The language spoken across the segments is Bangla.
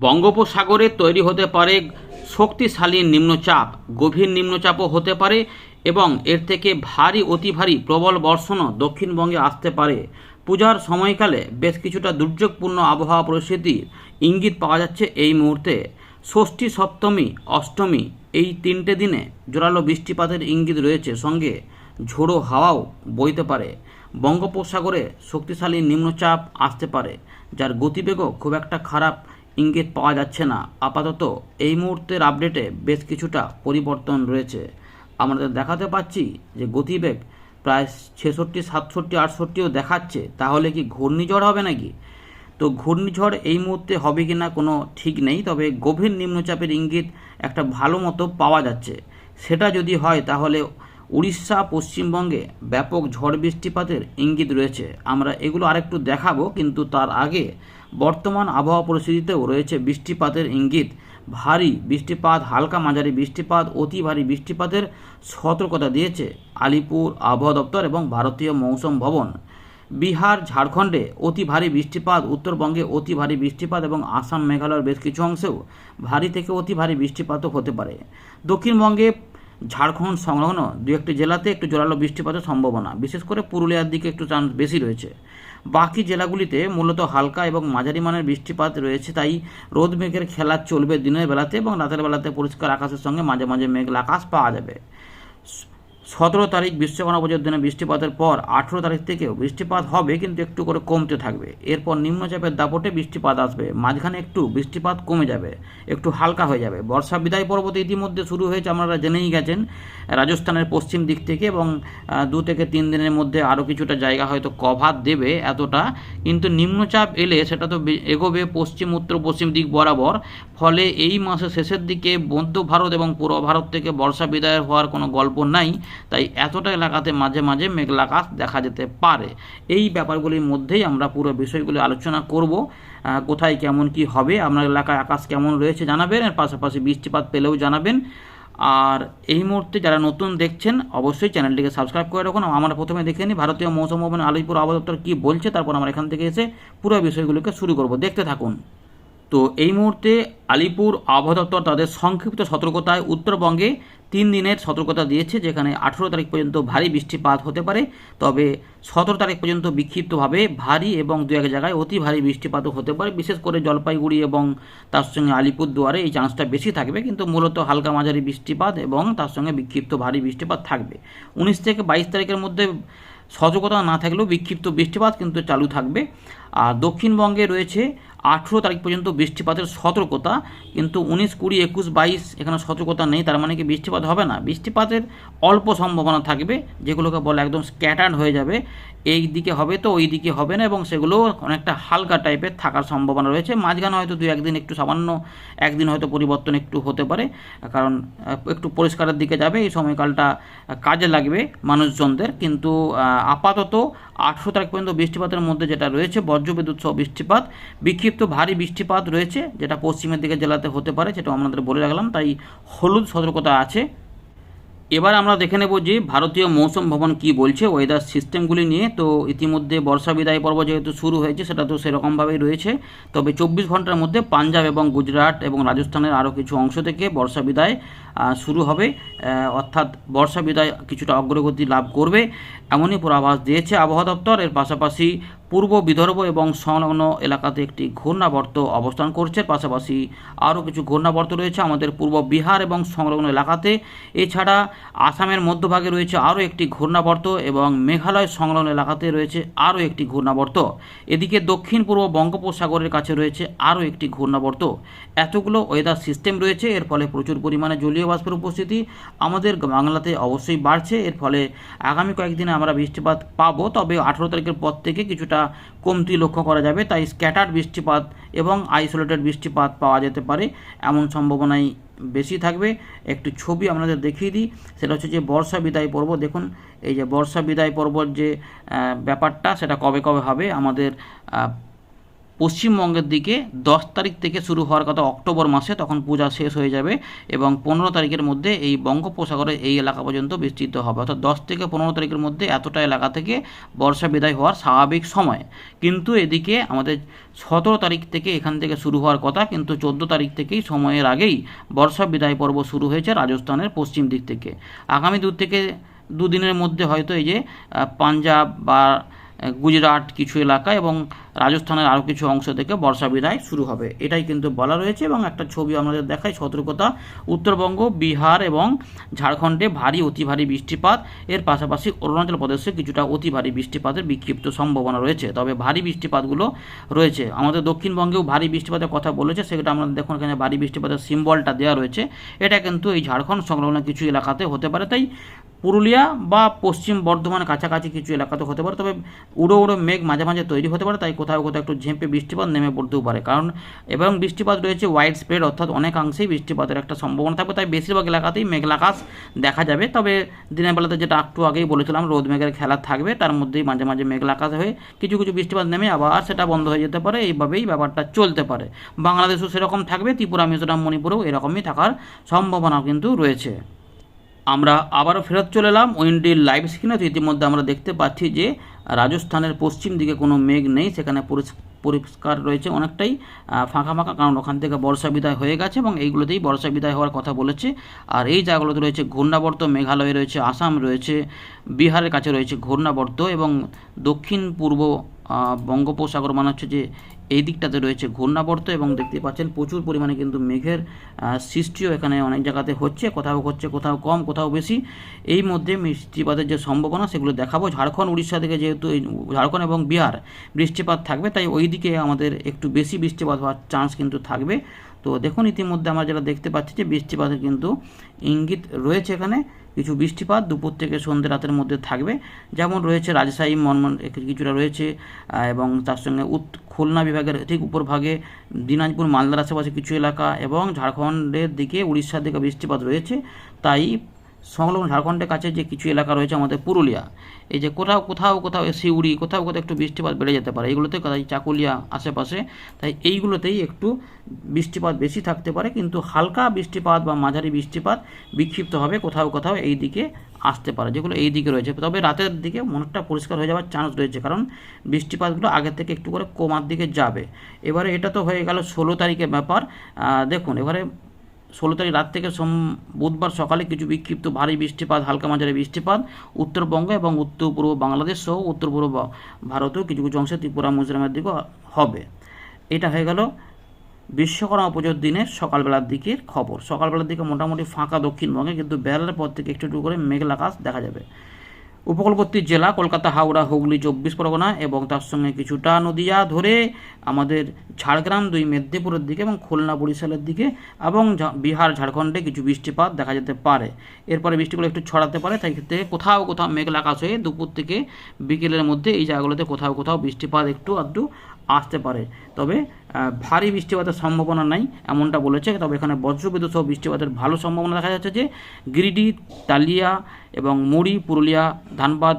বঙ্গোপসাগরে তৈরি হতে পারে শক্তিশালী নিম্নচাপ, গভীর নিম্নচাপও হতে পারে এবং এর থেকে ভারী, অতি ভারী প্রবল বর্ষণও দক্ষিণবঙ্গে আসতে পারে। পূজার সময়কালে বেশ কিছুটা দুর্যোগপূর্ণ আবহাওয়া পরিস্থিতির ইঙ্গিত পাওয়া যাচ্ছে এই মুহূর্তে। ষষ্ঠী সপ্তমী, অষ্টমী এই তিনটে দিনে জোরালো বৃষ্টিপাতের ইঙ্গিত রয়েছে। সঙ্গে ঝোড়ো হাওয়াও বইতে পারে। বঙ্গোপসাগরে শক্তিশালী নিম্নচাপ আসতে পারে, যার গতিবেগও খুব একটা খারাপ ইঙ্গিত পাওয়া যাচ্ছে না। আপাতত এই মুহূর্তের আপডেটে বেশ কিছুটা পরিবর্তন রয়েছে। আমাদের দেখাতে পাচ্ছি যে গতিবেগ প্রায় ছেষট্টি, সাতষট্টি, আটষট্টিও দেখাচ্ছে, তাহলে কি ঘূর্ণিঝড় হবে নাকি? তো ঘূর্ণিঝড় এই মুহূর্তে হবে কি না কোনো ঠিক নেই, তবে গভীর নিম্নচাপের ইঙ্গিত একটা ভালো মতো পাওয়া যাচ্ছে। সেটা যদি হয়, তাহলে উড়িষ্যা পশ্চিমবঙ্গে ব্যাপক ঝড় বৃষ্টিপাতের ইঙ্গিত রয়েছে। আমরা এগুলো আরেকটু দেখাবো, কিন্তু তার আগে বর্তমান আবহাওয়া পরিস্থিতিতেও রয়েছে বৃষ্টিপাতের ইঙ্গিত। ভারী বৃষ্টিপাত, হালকা মাঝারি বৃষ্টিপাত, অতি ভারী বৃষ্টিপাতের সতর্কতা দিয়েছে আলিপুর আবহাওয়া দপ্তর এবং ভারতীয় মৌসুম ভবন। বিহার, ঝাড়খণ্ডে অতি ভারী বৃষ্টিপাত, উত্তরবঙ্গে অতি ভারী বৃষ্টিপাত এবং আসাম, মেঘালয়ের বেশ কিছু অংশেও ভারী থেকে অতি ভারী বৃষ্টিপাতও হতে পারে। দক্ষিণবঙ্গে ঝাড়খণ্ড সংলগ্ন দু একটি জেলাতে একটু জোরালো বৃষ্টিপাতের সম্ভাবনা। বিশেষ করে পুরুলিয়ার দিকে একটু চান্স বেশি রয়েছে। বাকি জেলাগুলিতে মূলত হালকা এবং মাঝারি মানের বৃষ্টিপাত রয়েছে, তাই রোদ মেঘের খেলা চলবে দিনের বেলাতে এবং রাতের বেলাতে পরিষ্কার আকাশের সঙ্গে মাঝে মাঝে মেঘলা আকাশ পাওয়া যাবে। সতেরো তারিখ বিশ্বকর্মা পুজোর দিনে বৃষ্টিপাতের পর আঠেরো তারিখ থেকেও বৃষ্টিপাত হবে, কিন্তু একটু করে কমতে থাকবে। এরপর নিম্নচাপের দাপটে বৃষ্টিপাত আসবে। মাঝখানে একটু বৃষ্টিপাত কমে যাবে, একটু হালকা হয়ে যাবে। বর্ষা বিদায় পর্বত ইতিমধ্যে শুরু হয়েছে, আপনারা জেনেই গেছেন, রাজস্থানের পশ্চিম দিক থেকে এবং দু থেকে তিন দিনের মধ্যে আরও কিছুটা জায়গা হয়তো কভার দেবে এতটা। কিন্তু নিম্নচাপ এলে সেটা তো এগোবে পশ্চিম, উত্তর, পশ্চিম দিক বরাবর। ফলে এই মাসের শেষের দিকে মধ্য ভারত এবং পূর্ব ভারত থেকে বর্ষা বিদায় হওয়ার কোনো গল্প নাই। তাই এতটা এলাকাতে মাঝে মাঝে মেঘলা আকাশ দেখা যেতে পারে। এই ব্যাপারগুলির মধ্যেই আমরা পুরো বিষয়গুলি আলোচনা করব কোথায় কেমন কি হবে, আপনার এলাকায় আকাশ কেমন রয়েছে জানাবেন, এর পাশাপাশি বৃষ্টিপাত পেলেও জানাবেন। আর এই মুহূর্তে যারা নতুন দেখছেন, অবশ্যই চ্যানেলটিকে সাবস্ক্রাইব করে রাখুন। আমরা প্রথমে দেখে নিই ভারতীয় মৌসুম ভবন আলিপুর আবহাওয়া কী বলছে, তারপর আমরা এখান থেকে এসে পুরো বিষয়গুলোকে শুরু করব। দেখতে থাকুন। তো এই মুহূর্তে আলিপুর আবহাওয়া দপ্তর তাদের সংক্ষিপ্ত সতর্কতায় উত্তরবঙ্গে তিন দিনের সতর্কতা দিয়েছে, যেখানে আঠেরো তারিখ পর্যন্ত ভারী বৃষ্টিপাত হতে পারে। তবে সতেরো তারিখ পর্যন্ত বিক্ষিপ্তভাবে ভারী এবং দু এক জায়গায় অতি ভারী বৃষ্টিপাতও হতে পারে, বিশেষ করে জলপাইগুড়ি এবং তার সঙ্গে আলিপুরদুয়ারে এই চান্সটা বেশি থাকবে। কিন্তু মূলত হালকা মাঝারি বৃষ্টিপাত এবং তার সঙ্গে বিক্ষিপ্ত ভারী বৃষ্টিপাত থাকবে। উনিশ থেকে বাইশ তারিখের মধ্যে সতর্কতা না থাকলেও বিক্ষিপ্ত বৃষ্টিপাত কিন্তু চালু থাকবে। আর দক্ষিণবঙ্গে রয়েছে আঠেরো তারিখ পর্যন্ত বৃষ্টিপাতের সতর্কতা, কিন্তু উনিশ, কুড়ি, একুশ, বাইশ এখানে সতর্কতা নেই, তার মানে কি বৃষ্টিপাত হবে না? বৃষ্টিপাতের অল্প সম্ভাবনা থাকবে, যেগুলোকে বলে একদম স্ক্যাটার্ড হয়ে যাবে। এই দিকে হবে তো, ওই দিকে হবে না, এবং সেগুলো অনেকটা হালকা টাইপের থাকার সম্ভাবনা রয়েছে। মাঝখানে হয়তো দু একদিন একটু সামান্য, একদিন হয়তো পরিবর্তন একটু হতে পারে, কারণ একটু পরিষ্কারের দিকে যাবে, এই সময়কালটা কাজে লাগবে মানুষজনদের, কিন্তু আপাতত আঠেরো তারিখ পর্যন্ত বৃষ্টিপাতের মধ্যে যেটা রয়েছে বজ্রবিদ্যুৎ সহ বৃষ্টিপাত, বিক্ষিপ্ত ভারী বৃষ্টিপাত রয়েছে, যেটা পশ্চিমের দিকে জেলাতে হতে পারে সেটা আপনাদের বলে রাখলাম, তাই হলুদ সতর্কতা আছে। এবার আমরা দেখে নেব যে ভারতীয় মৌসুম ভবন কি বলছে ওয়েদার সিস্টেমগুলি নিয়ে। তো ইতিমধ্যে বর্ষা বিদায় পর্ব যেহেতু শুরু হয়েছে, সেটা তো সেরকমভাবেই রয়েছে। তবে চব্বিশ ঘণ্টার মধ্যে পাঞ্জাব এবং গুজরাট এবং রাজস্থানের আরও কিছু অংশ থেকে বর্ষা বিদায় শুরু হবে। অর্থাৎ বর্ষা বিদায় কিছুটা অগ্রগতি লাভ করবে, এমনই পূর্বাভাস দিয়েছে আবহাওয়া দপ্তর। এর পাশাপাশি পূর্ব বিদর্ভ এবং সংলগ্ন এলাকাতে একটি ঘূর্ণাবর্ত অবস্থান করছে। পাশাপাশি আরও কিছু ঘূর্ণাবর্ত রয়েছে আমাদের পূর্ব বিহার এবং সংলগ্ন এলাকাতে। এছাড়া আসামের মধ্যভাগে রয়েছে আরও একটি ঘূর্ণাবর্ত এবং মেঘালয় সংলগ্ন এলাকাতে রয়েছে আরও একটি ঘূর্ণাবর্ত। এদিকে দক্ষিণ পূর্ব বঙ্গোপসাগরের কাছে রয়েছে আরও একটি ঘূর্ণাবর্ত। এতগুলো ওয়েদার সিস্টেম রয়েছে, এর ফলে প্রচুর পরিমাণে জলীয় বাষ্পের উপস্থিতি আমাদের বাংলাতে অবশ্যই বাড়ছে। এর ফলে আগামী কয়েকদিনে আমরা বৃষ্টিপাত পাবো, তবে আঠেরো তারিখের পর থেকে কিছুটা কমতি লক্ষ্য করা যাবে, তাই স্ক্যাটার্ড বৃষ্টিপাত এবং আইসোলেটেড বৃষ্টিপাত পাওয়া যেতে পারে। এমন সম্ভাবনাই বেশি থাকবে। একটি ছবি আপনাদের দেখিয়ে দিই, সেটা হচ্ছে যে বর্ষা বিদায় পর্ব। দেখুন, এই যে বর্ষা বিদায় পর্বর যে ব্যাপারটা, সেটা কবে কবে হবে? আমাদের পশ্চিমবঙ্গের দিকে দশ তারিখ থেকে শুরু হওয়ার কথা অক্টোবর মাসে তখন পূজা শেষ হয়ে যাবে এবং পনেরো তারিখের মধ্যে এই বঙ্গোপসাগরের এই এলাকা পর্যন্ত বিস্তৃত হবে। অর্থাৎ দশ থেকে পনেরো তারিখের মধ্যে এতটা এলাকা থেকে বর্ষা বিদায় হওয়ার স্বাভাবিক সময়। কিন্তু এদিকে আমাদের সতেরো তারিখ থেকে এখান থেকে শুরু হওয়ার কথা, কিন্তু চোদ্দ তারিখ থেকেই সময়ের আগেই বর্ষা বিদায় পর্ব শুরু হয়েছে রাজস্থানের পশ্চিম দিক থেকে। আগামী দু থেকে দুদিনের মধ্যে হয়তো এই যে পাঞ্জাব বা গুজরাট কিছু এলাকা এবং রাজস্থানের আরও কিছু অংশ থেকে বর্ষা বিদায় শুরু হবে। এটাই কিন্তু বলা রয়েছে এবং একটা ছবি আমাদের দেখায় সতর্কতা। উত্তরবঙ্গ, বিহার এবং ঝাড়খণ্ডে ভারী, অতি ভারী বৃষ্টিপাত। এর পাশাপাশি অরুণাচল প্রদেশে কিছুটা অতি ভারী বৃষ্টিপাতের বিক্ষিপ্ত সম্ভাবনা রয়েছে। তবে ভারী বৃষ্টিপাতগুলো রয়েছে। আমাদের দক্ষিণবঙ্গেও ভারী বৃষ্টিপাতের কথা বলেছে, সেটা আমরা দেখুন, এখানে ভারী বৃষ্টিপাতের সিম্বলটা দেওয়া রয়েছে। এটা কিন্তু এই ঝাড়খণ্ড সংলগ্ন কিছু এলাকাতে হতে পারে। তাই পুরুলিয়া বা পশ্চিম বর্ধমান কাছাকাছি কিছু এলাকাতে হতে পারে, তবে উড়ো উড়ো মেঘ মাঝে মাঝে তৈরি হতে পারে, তাই কোথাও কোথাও একটু ঝেঁপে বৃষ্টিপাত নেমে পড়তেও পারে। কারণ এবং বৃষ্টিপাত রয়েছে ওয়াইড স্প্রেড অর্থাৎ অনেকাংশেই বৃষ্টিপাতের একটা সম্ভাবনা থাকবে, তাই বেশিরভাগ এলাকাতেই মেঘলাকাশ দেখা যাবে। তবে দিনের বেলাতে যেটা একটু আগেই বলেছিলাম, রোদ মেঘের খেলা থাকবে, তার মধ্যেই মাঝে মাঝে মেঘলাকাশ হয়ে কিছু কিছু বৃষ্টিপাত নেমে আবার সেটা বন্ধ হয়ে যেতে পারে, এইভাবেই ব্যাপারটা চলতে পারে। বাংলাদেশও সেরকম থাকবে, ত্রিপুরা, মিজোরাম, মণিপুরেও এরকমই থাকার সম্ভাবনা কিন্তু রয়েছে। আমরা আবারও ফেরত চলে এলাম উইন্ডির লাইভ স্ক্রিনে। তো ইতিমধ্যে আমরা দেখতে পাচ্ছি যে রাজস্থানের পশ্চিম দিকে কোনো মেঘ নেই, সেখানে পরিষ্কার রয়েছে অনেকটাই ফাঁকা ফাঁকা, কারণ ওখান থেকে বর্ষা বিদায় হয়ে গেছে এবং এইগুলোতেই বর্ষা বিদায় হওয়ার কথা বলেছে। আর এই জায়গাগুলোতে রয়েছে ঘূর্ণাবর্ত, মেঘালয় রয়েছে, আসাম রয়েছে, বিহারের কাছে রয়েছে ঘূর্ণাবর্ত এবং দক্ষিণ পূর্ব বঙ্গোপসাগর মানে হচ্ছে যে এই দিকটাতে রয়েছে ঘূর্ণাবর্ত এবং দেখতে পাচ্ছেন প্রচুর পরিমাণে কিন্তু মেঘের সৃষ্টিও এখানে অনেক জায়গাতে হচ্ছে। কোথাও হচ্ছে, কোথাও কম, কোথাও বেশি। এই মধ্যে বৃষ্টিপাতের যে সম্ভাবনা, সেগুলো দেখাবো। ঝাড়খণ্ড, উড়িষ্যা থেকে যেহেতু ঝাড়খণ্ড এবং বিহার বৃষ্টিপাত থাকবে, তাই ওই দিকে আমাদের একটু বেশি বৃষ্টিপাত হওয়ার চান্স কিন্তু থাকবে। তো দেখুন, ইতিমধ্যে আমরা যেটা দেখতে পাচ্ছি যে বৃষ্টিপাতের কিন্তু ইঙ্গিত রয়েছে এখানে। কিছু বৃষ্টিপাত দুপুর থেকে সন্ধ্যে রাতের মধ্যে থাকবে। যেমন রয়েছে রাজশাহী মনমন কিছুটা রয়েছে এবং তার সঙ্গে উত, খুলনা বিভাগের ঠিক উপরভাগে দিনাজপুর, মালদার আশেপাশে কিছু এলাকা এবং ঝাড়খণ্ডের দিকে উড়িষ্যার দিকে বৃষ্টিপাত রয়েছে। তাই সংলগ্ন ঝাড়খণ্ডের কাছে যে কিছু এলাকা রয়েছে আমাদের পুরুলিয়া, এই যে কোথাও কোথাও কোথাও শিউড়ি, কোথাও কোথাও একটু বৃষ্টিপাত বেড়ে যেতে পারে। এগুলোতে কোথায় চাকুলিয়া আশেপাশে, তাই এইগুলোতেই একটু বৃষ্টিপাত বেশি থাকতে পারে, কিন্তু হালকা বৃষ্টিপাত বা মাঝারি বৃষ্টিপাত বিক্ষিপ্ত হবে, কোথাও কোথাও এই দিকে আসতে পারে, যেগুলো এই দিকে রয়েছে। তবে রাতের দিকে অনেকটা পরিষ্কার হয়ে যাওয়ার চান্স রয়েছে, কারণ বৃষ্টিপাতগুলো আগের থেকে একটু করে কমার দিকে যাবে। এবারে এটা তো হয়ে গেল ষোলো তারিখের ব্যাপার। দেখুন, এবারে ষোলো তারিখ রাত থেকে সোম বুধবার সকালে কিছু বিক্ষিপ্ত ভারী বৃষ্টিপাত, হালকা মাঝারি বৃষ্টিপাত, উত্তরবঙ্গ এবং উত্তর পূর্ব বাংলাদেশ সহ উত্তর পূর্ব ভারতেও কিছু কিছু অংশে ত্রিপুরা, মিজোরামের দিকে হবে। এটা হয়ে গেল বিশ্বকর্মা পুজোর দিনে সকালবেলার দিকের খবর। সকালবেলার দিকে মোটামুটি ফাঁকা দক্ষিণবঙ্গে, কিন্তু বেলার পর থেকে একটু একটু করে মেঘলা আকাশ দেখা যাবে। উপকূলবর্তী জেলা কলকাতা, হাওড়া, হুগলি, চব্বিশ পরগনা এবং তার সঙ্গে কিছুটা নদিয়া ধরে আমাদের ঝাড়গ্রাম, দুই মেদিনীপুরের দিকে এবং খুলনা বরিশালের দিকে এবং বিহার, ঝাড়খণ্ডে কিছু বৃষ্টিপাত দেখা যেতে পারে। এরপরে বৃষ্টিগুলো একটু ছড়াতে পারে, তাই ক্ষেত্রে কোথাও কোথাও মেঘলা আকাশ হয়ে দুপুর থেকে বিকেলের মধ্যে এই জায়গাগুলোতে কোথাও কোথাও বৃষ্টিপাত একটু আধটু আসতে পারে। তবে ভারী বৃষ্টিপাতের সম্ভাবনা নাই, এমনটা বলেছে। তবে এখানে বজ্রবিদ্যুৎ সহ বৃষ্টিপাতের ভালো সম্ভাবনা দেখা যাচ্ছে যে, গিরিডি, তালিয়া এবং মুড়ি, পুরুলিয়া, ধানবাদ,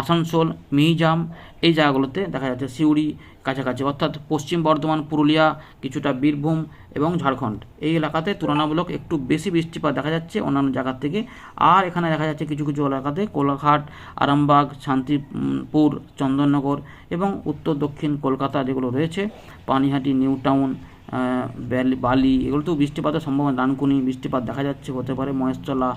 আসানসোল, মিহিজাম এই জায়গাগুলোতে দেখা যাচ্ছে সিউড়ি কাছাকাছি, অর্থাৎ পশ্চিম বর্ধমান, পুরুলিয়া, কিছুটা বীরভূম এবং ঝাড়খণ্ড। এই এলাকাতে তুলনামূলক একটু বেশি বৃষ্টিপাত দেখা যাচ্ছে অন্যান্য জায়গার থেকে। আর এখানে দেখা যাচ্ছে কিছু কিছু এলাকাতে কোলাঘাট, আরামবাগ, শান্তিপুর, চন্দননগর এবং উত্তর দক্ষিণ কলকাতা যেগুলো রয়েছে, পানিহাটি, নিউ টাউন বালি এগুলোতেও বৃষ্টিপাতের সম্ভাবনা। ডানকুনি বৃষ্টিপাত দেখা যাচ্ছে, হতে পারে মহেশতলা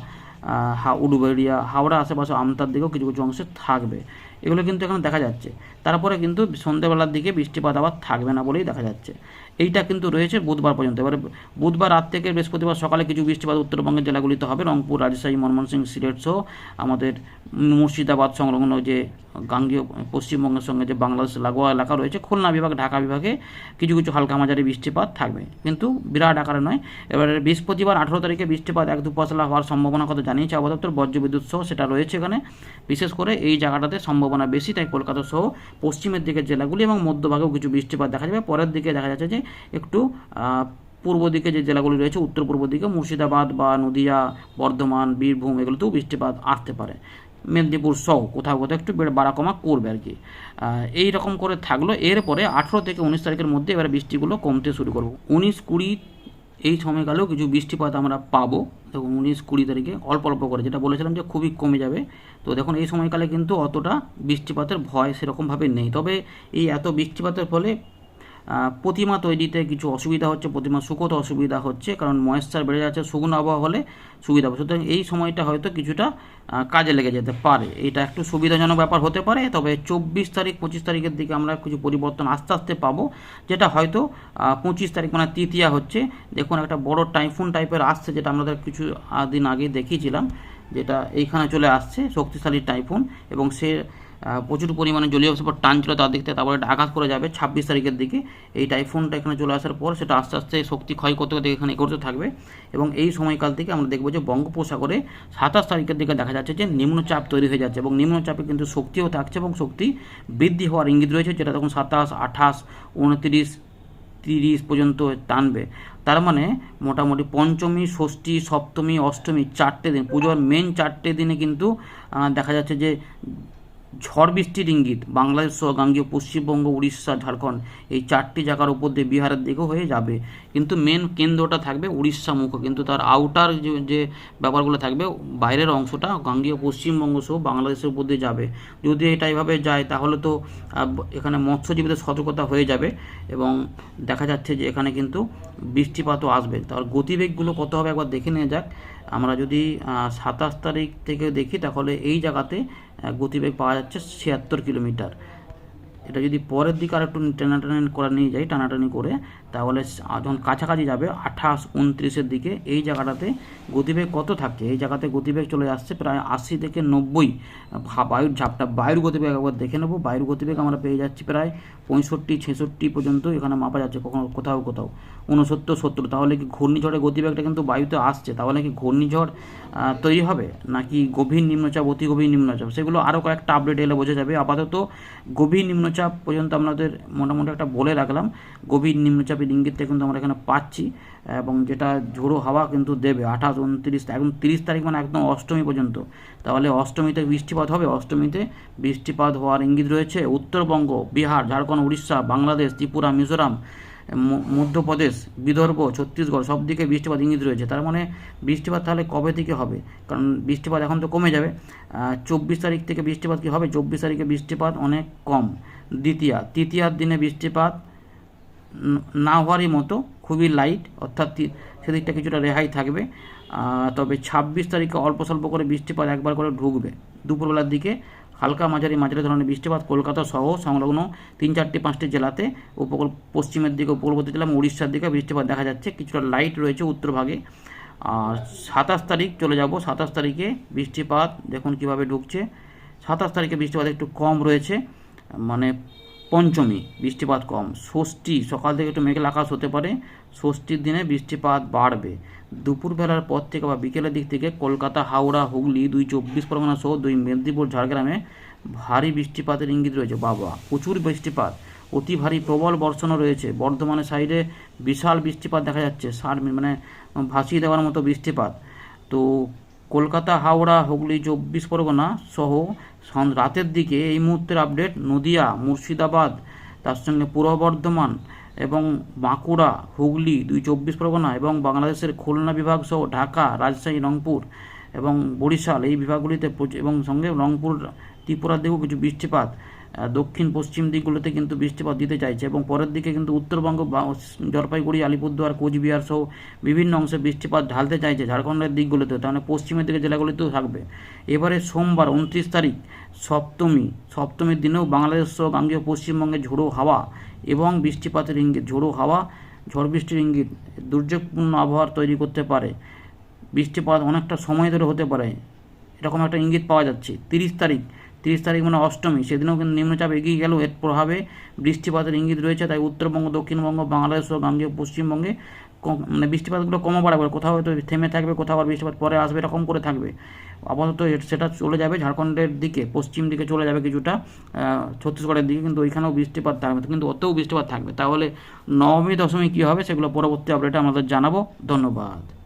হা, উডুবেড়িয়া, হাওড়া আশেপাশে আমতার দিকেও কিছু কিছু অংশে থাকবে। এগুলো কিন্তু এখানে দেখা যাচ্ছে। তারপরে কিন্তু সন্ধ্যেবেলার দিকে বৃষ্টিপাত আবার থাকবে না বলেই দেখা যাচ্ছে। এইটা কিন্তু রয়েছে বুধবার পর্যন্ত। এবারে বুধবার রাত থেকে বৃহস্পতিবার সকালে কিছু বৃষ্টিপাত উত্তরবঙ্গের জেলাগুলিতে হবে। রংপুর, রাজশাহী, ময়মনসিংহ, সিলেট সহ আমাদের মুর্শিদাবাদ সংলগ্ন যে গাঙ্গীয় পশ্চিমবঙ্গের সঙ্গে যে বাংলাদেশ লাগোয়া এলাকা রয়েছে, খুলনা বিভাগ, ঢাকা বিভাগে কিছু কিছু হালকা মাঝারি বৃষ্টিপাত থাকবে। কিন্তু বিরাট আকারে নয় এবারে বৃহস্পতিবার আঠেরো তারিখে বৃষ্টিপাত এক দু পশলা হওয়ার সম্ভাবনা কথা জানিয়েছে আবহাওয়া দপ্তর বজ্রবিদ্যুৎ সহ সেটা রয়েছে এখানে। বিশেষ করে এই জায়গাটাতে সম্ভাবনা বেশি, তাই কলকাতা সহ পশ্চিমের দিকের জেলাগুলি এবং মধ্যভাগেও কিছু বৃষ্টিপাত দেখা যাবে। পরের দিকে দেখা যাচ্ছে যে একটু পূর্ব দিকে যে জেলাগুলি রয়েছে, উত্তর পূর্ব দিকে মুর্শিদাবাদ বা নদিয়া, বর্ধমান, বীরভূম, এগুলোতেও বৃষ্টিপাত আসতে পারে। মেদিনীপুর সহ কোথাও কোথাও একটু বেড়ে কমা করবে আর কি। এই রকম করে থাকল। এরপরে আঠেরো থেকে উনিশ তারিখের মধ্যে এবার বৃষ্টিগুলো কমতে শুরু করব। উনিশ কুড়ি এই সময়কালেও কিছু বৃষ্টিপাত আমরা পাবো। দেখুন, উনিশ কুড়ি তারিখে অল্প অল্প করে, যেটা বলেছিলাম যে খুবই কমে যাবে। তো দেখুন, এই সময়কালে কিন্তু অতটা বৃষ্টিপাতের ভয় সেরকমভাবে নেই। তবে এই এত বৃষ্টিপাতের ফলে প্রতিমা তৈরিতে কিছু অসুবিধা হচ্ছে, প্রতিমা শুকোতে অসুবিধা হচ্ছে, কারণ ময়েশ্চার বেড়ে যাচ্ছে, শুকনো আবহাওয়া হলে সুবিধা হবে। সুতরাং এই সময়টা হয়তো কিছুটা কাজে লেগে যেতে পারে। এটা একটু সুবিধাজনক ব্যাপার হতে পারে, তবে চব্বিশ তারিখ, পঁচিশ তারিখের দিকে আমরা কিছু পরিবর্তন আস্তে আস্তে পাবো, যেটা হয়তো পঁচিশ তারিখ মানে তৃতীয়া হচ্ছে। দেখুন, একটা বড় টাইফুন টাইপের আসছে, যেটা আমাদের কিছু দিন আগে দেখিয়েছিলাম, যেটা এইখানে চলে আসছে, শক্তিশালী টাইফুন, এবং সে প্রচুর পরিমাণে জলীয় বাষ্প টানছিল তার দিক থেকে, তারপরে এটা আঘাত করে যাবে ছাব্বিশ তারিখের দিকে। এই টাইফুনটা এখানে চলে আসার পর সেটা আস্তে আস্তে শক্তি ক্ষয় করতে করতে এখানে করতে থাকবে। এবং এই সময়কাল থেকে আমরা দেখব যে বঙ্গোপসাগরে সাতাশ তারিখের দিকে দেখা যাচ্ছে যে নিম্নচাপ তৈরি হয়ে যাচ্ছে এবং নিম্নচাপে কিন্তু শক্তিও থাকছে এবং শক্তি বৃদ্ধি হওয়ার ইঙ্গিত রয়েছে, যেটা তখন সাতাশ, আঠাশ, উনত্রিশ, তিরিশ পর্যন্ত টানবে। তার মানে মোটামুটি পঞ্চমী, ষষ্ঠী, সপ্তমী, অষ্টমী চারটে দিন, পুজোর মেন চারটে দিনে কিন্তু দেখা যাচ্ছে যে ঝড় বৃষ্টির ইঙ্গিত, বাংলাদেশ সহ গাঙ্গীয় পশ্চিমবঙ্গ, উড়িষ্যা, ঝাড়খণ্ড এই চারটি জায়গার উপর দিয়ে বিহারের দিকেও হয়ে যাবে। কিন্তু মেন কেন্দ্রটা থাকবে উড়িষ্যা মুখ, কিন্তু তার আউটার যে যে ব্যাপারগুলো থাকবে, বাইরের অংশটা গাঙ্গীয় পশ্চিমবঙ্গ সহ বাংলাদেশের উপর দিয়ে যাবে। যদি এটা এভাবে যায়, তাহলে তো এখানে মৎস্যজীবীদের সতর্কতা হয়ে যাবে এবং দেখা যাচ্ছে যে এখানে কিন্তু বৃষ্টিপাতও আসবে। তার গতিবেগগুলো কত হবে একবার দেখে নিয়ে যাক। আমরা যদি সাতাশ তারিখ থেকে দেখি, তাহলে এই জায়গাতে গতিবেগ পাওয়া যাচ্ছে ছিয়াত্তর কিলোমিটার। এটা যদি পরের দিকে আর একটু টানাটানি করে নিয়ে যাই, টানাটানি করে তাহলে যখন কাছাকাছি যাবে, আঠাশ, উনত্রিশের দিকে, এই জায়গাটাতে গতিবেগ কত থাকে? এই জায়গাতে গতিবেগ চলে আসছে প্রায় আশি থেকে নব্বই। বায়ুর ঝাপটা, বায়ুর গতিবেগ একবার দেখে নেব। বায়ুর গতিবেগ আমরা পেয়ে যাচ্ছি প্রায় পঁয়ষট্টি, ছেষট্টি পর্যন্ত এখানে মাপা যাচ্ছে, কখনো কোথাও কোথাও। উনসত্তর, সত্তর। তাহলে কি ঘূর্ণিঝড়ের গতিবেগটা কিন্তু বায়ুতে আসছে? তাহলে কি ঘূর্ণিঝড় তৈরি হবে? নাকি গভীর নিম্নচাপ, অতি গভীর নিম্নচাপ? সেগুলো আরও কয়েকটা আপডেট এলে বোঝা যাবে। আপাতত গভীর নিম্নচাপ পর্যন্ত আপনাদের মোটামুটি একটা বলে রাখলাম। গভীর নিম্নচাপের ইঙ্গিতটা কিন্তু আমরা এখানে পাচ্ছি, এবং যেটা ঝোড়ো হাওয়া কিন্তু দেবে, আঠাশ, উনত্রিশ একদম তিরিশ তারিখ মানে একদম অষ্টমী পর্যন্ত। তাহলে অষ্টমীতে বৃষ্টিপাত হবে, অষ্টমীতে বৃষ্টিপাত হওয়ার ইঙ্গিত রয়েছে উত্তরবঙ্গ, বিহার, ঝাড়খণ্ড, উড়িষ্যা, বাংলাদেশ, ত্রিপুরা, মিজোরাম মধ্যপ্রদেশ, বিদর্ভ, ছত্তিশগড়, সব দিকে বৃষ্টিপাত ইঙ্গিত রয়েছে। তার মানে বৃষ্টিপাত তাহলে কবে থেকে হবে? কারণ বৃষ্টিপাত এখন তো কমে যাবে। চব্বিশ তারিখ থেকে বৃষ্টিপাত কি হবে? চব্বিশ তারিখে বৃষ্টিপাত অনেক কম। দ্বিতীয়া, তৃতীয়ার দিনে বৃষ্টিপাত ন- হওয়ারই মতো, খুবই লাইট অর্থাৎ সেদিকটা কিছুটা রেহাই থাকবে। তবে ছাব্বিশ তারিখে অল্প স্বল্প করে বৃষ্টিপাত একবার করে ঢুকবে। দুপুরবেলার দিকে হালকা মাঝারি মাঝারি ধরনের বৃষ্টিপাত কলকাতা সহ সংলগ্ন তিন চারটি পাঁচটি জেলাতে, উপকূল পশ্চিমের দিকে উপকূলবর্তী জেলা উড়িষ্যার দিকে বৃষ্টিপাত দেখা যাচ্ছে। কিছুটা লাইট রয়েছে উত্তরভাগে আর সাতাশ তারিখ চলে যাব। সাতাশ তারিখে বৃষ্টিপাত, দেখুন কীভাবে ঢুকছে। সাতাশ তারিখে বৃষ্টিপাত একটু কম রয়েছে। মানে পঞ্চমী, বৃষ্টিপাত কম। ষষ্ঠী, সকাল থেকে একটু মেঘলা আকাশ হতে পারে। ষষ্ঠীর দিনে বৃষ্টিপাত বাড়বে। দুপুরবেলার পর থেকে বা বিকেলের দিক থেকে কলকাতা, হাওড়া, হুগলি, দুই চব্বিশ পরগনা সহ দুই মেদিনীপুর, ঝাড়গ্রামে ভারী বৃষ্টিপাতের ইঙ্গিত রয়েছে। বাবা, প্রচুর বৃষ্টিপাত। অতি ভারী প্রবল বর্ষণও রয়েছে। বর্ধমানের সাইডে বিশাল বৃষ্টিপাত দেখা যাচ্ছে। মিনিট মানে ভাসিয়ে দেওয়ার মতো বৃষ্টিপাত। তো কলকাতা, হাওড়া, হুগলি, চব্বিশ পরগনা সহ রাতের দিকে এই মুহূর্তের আপডেট নদিয়া, মুর্শিদাবাদ, তার সঙ্গে পূর্ব বর্ধমান এবং বাঁকুড়া, হুগলি দুই চব্বিশ পরগনা এবং বাংলাদেশের খুলনা বিভাগ সহ ঢাকা, রাজশাহী, রংপুর এবং বরিশাল এই বিভাগগুলিতে এবং সঙ্গে রংপুর ত্রিপুরার দিকেও কিছু বৃষ্টিপাত। দক্ষিণ পশ্চিম দিকগুলোতে কিন্তু বৃষ্টিপাত দিতে চাইছে এবং পরের দিকে কিন্তু উত্তরবঙ্গ জলপাইগুড়ি, আলিপুরদুয়ার, কোচবিহার সহ বিভিন্ন অংশে বৃষ্টিপাত ঢালতে চাইছে ঝাড়খণ্ডের দিকগুলোতে তাহলে পশ্চিমের দিকে জেলাগুলিতেও থাকবে। এবারে সোমবার উনত্রিশ তারিখ, সপ্তমী, সপ্তমীর দিনেও বাংলাদেশ সহ গাঙ্গীয় পশ্চিমবঙ্গে ঝোড়ো হাওয়া এবং বৃষ্টিপাতের ইঙ্গিত, ঝোড়ো হাওয়া, ঝড় বৃষ্টির ইঙ্গিত, দুর্যোগপূর্ণ আবহাওয়ার তৈরি করতে পারে। বৃষ্টিপাত অনেকটা সময় ধরে হতে পারে। এরকম একটা ইঙ্গিত পাওয়া যাচ্ছে। তিরিশ তারিখ তিরিশ তারিখ মানে অষ্টমী। সেদিনও কিন্তু নিম্নচাপ এগিয়ে গেল এর প্রভাবে বৃষ্টিপাতের ইঙ্গিত রয়েছে। তাই উত্তরবঙ্গ, দক্ষিণবঙ্গ, বাংলাদেশ ও গাঙ্গীয় পশ্চিমবঙ্গে মানে বৃষ্টিপাতগুলো কমও বাড়াবে। কোথাও হয়তো থেমে থাকবে, কোথাও আবার বৃষ্টিপাত পরে আসবে, এরকম করে থাকবে। আপাতত সেটা চলে যাবে ঝাড়খণ্ডের দিকে, পশ্চিম দিকে চলে যাবে কিছুটা। ছত্তিশগড়ের দিকে কিন্তু ওইখানেও বৃষ্টিপাত থাকবে। কিন্তু ওতেও বৃষ্টিপাত থাকবে। তাহলে নবমী, দশমী কী হবে সেগুলো পরবর্তী আপডেটে আমাদের জানাব। ধন্যবাদ।